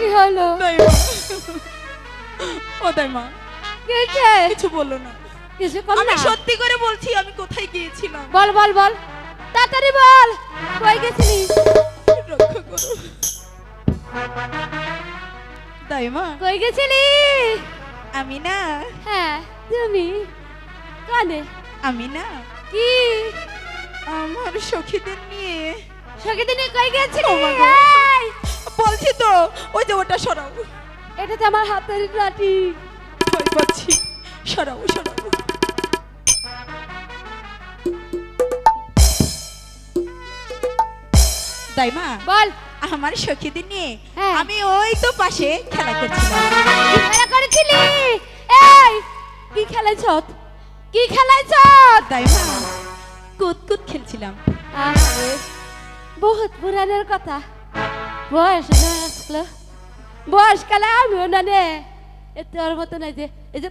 কি হলো? ও দাইমা কেছে কিছু বলো না। কিছু কম আমি না। সত্যি করে বলছি আমি কোথায় গিয়েছিলাম? বল বল বল। তাড়াতাড়ি বল। কই গেছিলি? রক্ষা করো। দাইমা কই গেছিলি? আমি না। হ্যাঁ তুমি? কানে? আমি না। কি? আমার সখীদের নিয়ে। সঙ্গে দিনে কই গেছিলি? মা বলছি তো ওই যে ওটা সরাও। এটা তো আমার হাতের লাঠি। ভয় পাচ্ছি। সরাও সরাও। দাইমা বল। আমার সখীদের নিয়ে হ্যাঁ। আমি ওই তো পাশে খেলা করছিলাম। কি খেলা করেছিলি? এই কি খেলাইছ? কি খেলাইছ? দাইমা কুদ কুদ খেলছিলাম। আরে বহুত পুরানের কথা। বয়স না আসলো বয়সকালে আমিও না নে। তোর মতো নাই যে এই যে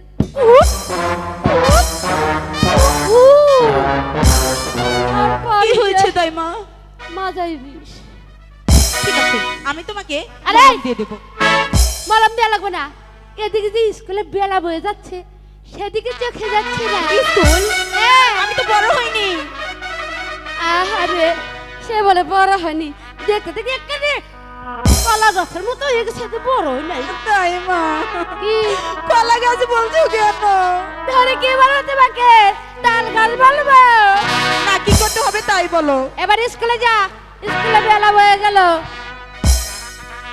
হয়েছে না। মজাই বিষ। ঠিক আছে আমি তোমাকে আরে! দিয়ে দেবো। মলম দেওয়া লাগবে না। এদিকে যে স্কুলে বেলা বয়ে যাচ্ছে সেদিকে চোখে যাচ্ছে না। স্কুল। আমি তো বড় হইনি। আহারে সে বলে বড় হয়নি। দেখতে দেখতে একেবারে কলা গাছের মতো হয়ে গেছে তো বড় নাই। দাইমা কি? কলা গাছ বলছো কেন? ধরে কি বলো তোমাকে? তাল গাছ বলব? না কি করতে হবে তাই বলো। এবার স্কুলে যা স্কুলে বেলা হয়ে গেল।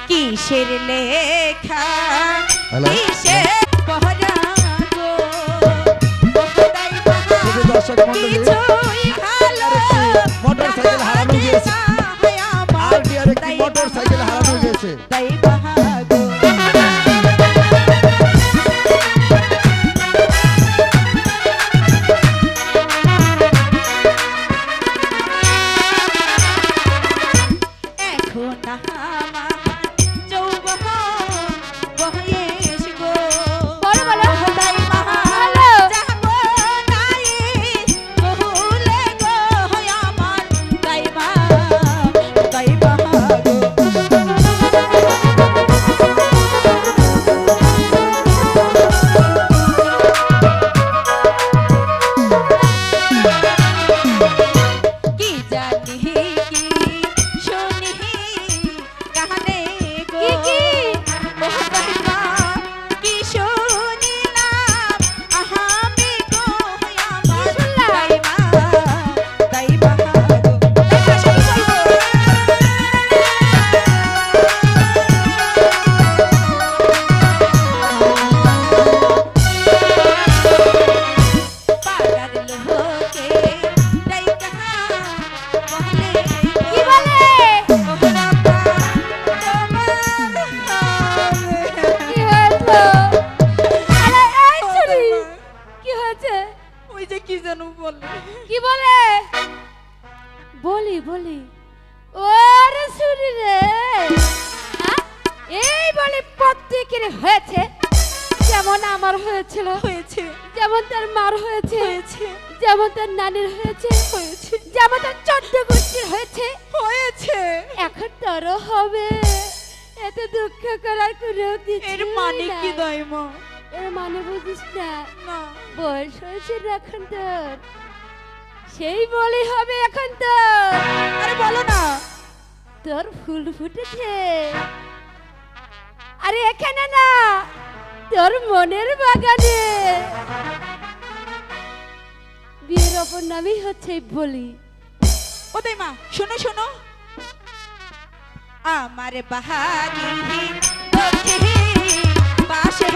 কিসের লেখা? কিসের পহরা গো? দর্শক ভালো মোটরসাইকেল হারানো গিয়েছে। যে কি যেন বলে। কি বলে? বলি বলি। ওরে শুনি রে? এই বলে প্রত্যেকের হয়েছে। যেমন আমার হয়েছিল। হয়েছে। যেমন তার মার হয়েছে। হয়েছে। যেমন তার নানির হয়েছে। হয়েছে। যেমন তার চোদ্দ গোষ্ঠীর হয়েছে। হয়েছে। এখন তোরও হবে। এত দুঃখ করার কোনো কিছু এর মানে কি। দাইমা? এর মানে বুঝিস না? বয়স হয়েছে এখন তোর। সেই বলি হবে এখন তোর। আরে বলো না। তোর ফুল ফুটেছে। আরে এখানে না তোর মনের বাগানে। বিয়ের অপর নামই হচ্ছে বলি। ও দাইমা শোনো শোনো। আমার বাহারি পাশে